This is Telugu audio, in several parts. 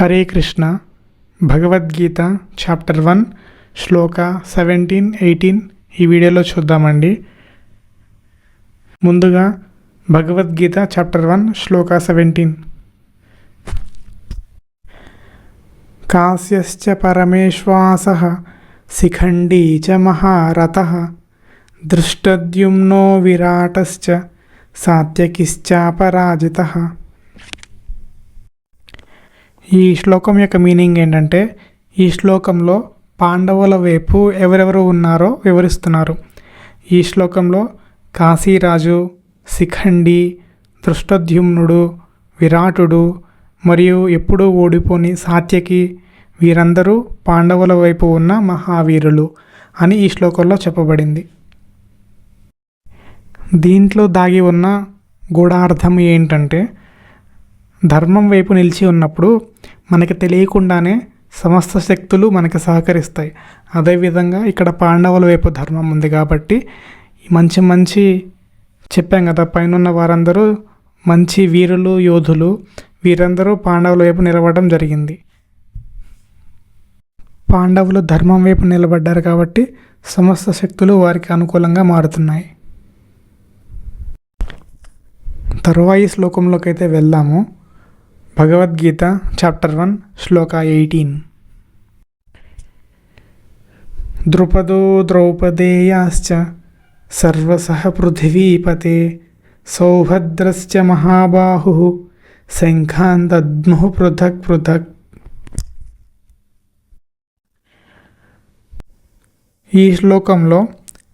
హరే కృష్ణ భగవద్గీత చాప్టర్ వన్ శ్లోక సెవెంటీన్ ఎయిటీన్ ఈ వీడియోలో చూద్దామండి. ముందుగా భగవద్గీత చాప్టర్ వన్ శ్లోక సెవెంటీన్. కాశ్యశ్చ పరమేశ్వాస శిఖండీ చ మహారథ దృష్టద్యుమ్నో విరాటశ్చ సాత్యకిశ్చాపరాజిత. ఈ శ్లోకం యొక్క మీనింగ్ ఏంటంటే ఈ శ్లోకంలో పాండవుల వైపు ఎవరెవరు ఉన్నారో వివరిస్తున్నారు. ఈ శ్లోకంలో కాశీరాజు శిఖండి దృష్టద్యుమ్నుడు విరాటుడు మరియు ఎప్పుడూ ఓడిపోని సాత్యకి వీరందరూ పాండవుల వైపు ఉన్న మహావీరులు అని ఈ శ్లోకంలో చెప్పబడింది. దీంట్లో దాగి ఉన్న గూఢార్థం ఏంటంటే ధర్మం వైపు నిలిచి ఉన్నప్పుడు మనకి తెలియకుండానే సమస్త శక్తులు మనకి సహకరిస్తాయి. అదేవిధంగా ఇక్కడ పాండవుల వైపు ధర్మం ఉంది కాబట్టి మంచి మంచి చెప్పాం కదా పైన వారందరూ మంచి వీరులు యోధులు వీరందరూ పాండవుల వైపు నిలబడడం జరిగింది. పాండవులు ధర్మం వైపు నిలబడ్డారు కాబట్టి సమస్త శక్తులు వారికి అనుకూలంగా మారుతున్నాయి. తరువాయి శ్లోకంలోకి అయితే వెళ్దాము. Bhagavad Gita chapter one shloka eighteen ద్రుపదో ద్రౌపదేయాశ్చ సర్వసహ పృథివీపతే సౌభద్రశ్చ మహాబాహు శంఖాన్ దద్ముః పృథక్ పృథక్. ఈ శ్లోకంలో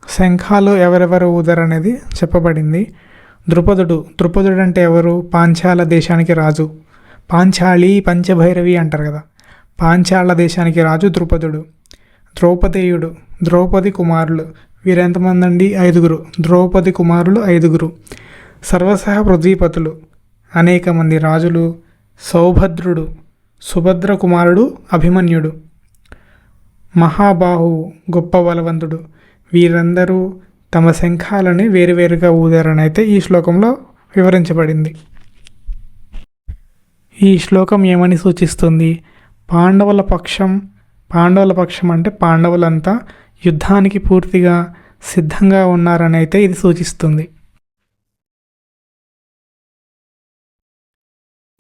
శంఖాలు ఎవరెవరు ఊదరనేది చెప్పబడింది. ద్రుపదుడు ద్రుపదుడు అంటే ఎవరు? పాంచాల దేశానికి రాజు. పాంచాళి పంచభైరవి అంటారు కదా. పాంచాళ్ళ దేశానికి రాజు ద్రుపదుడు. ద్రౌపదేయుడు ద్రౌపది కుమారులు. వీరెంతమంది అండి? ఐదుగురు. ద్రౌపది కుమారులు ఐదుగురు. సర్వసహ పృథ్వీపతులు అనేక మంది రాజులు. సౌభద్రుడు సుభద్ర కుమారుడు అభిమన్యుడు. మహాబాహు గొప్ప బలవంతుడు. వీరందరూ తమ శంఖాలని వేరువేరుగా ఊదారని అయితే ఈ శ్లోకంలో వివరించబడింది. ఈ శ్లోకం ఏమని సూచిస్తుంది? పాండవుల పక్షం పాండవుల పక్షం అంటే పాండవులంతా యుద్ధానికి పూర్తిగా సిద్ధంగా ఉన్నారని అయితే ఇది సూచిస్తుంది.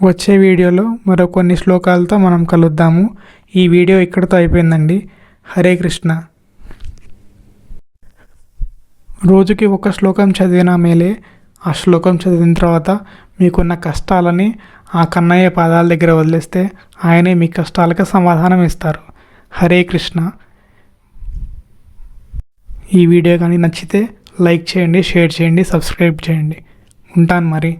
వచ్చే వీడియోలో మరో కొన్ని శ్లోకాలతో మనం కలుద్దాము. ఈ వీడియో ఇక్కడితో అయిపోయిందండి. హరే కృష్ణ. రోజుకి ఒక శ్లోకం చదివినా మేలే ఆ శ్లోకం చదివిన తర్వాత మీకున్న కష్టాలని ఆ కన్నయ్య పాదాల దగ్గర వదిలేస్తే ఆయనే మీ కష్టాలకు సమాధానం ఇస్తారు. హరే కృష్ణ. ఈ వీడియో కానీ నచ్చితే లైక్ చేయండి షేర్ చేయండి సబ్స్క్రైబ్ చేయండి. ఉంటాను మరి.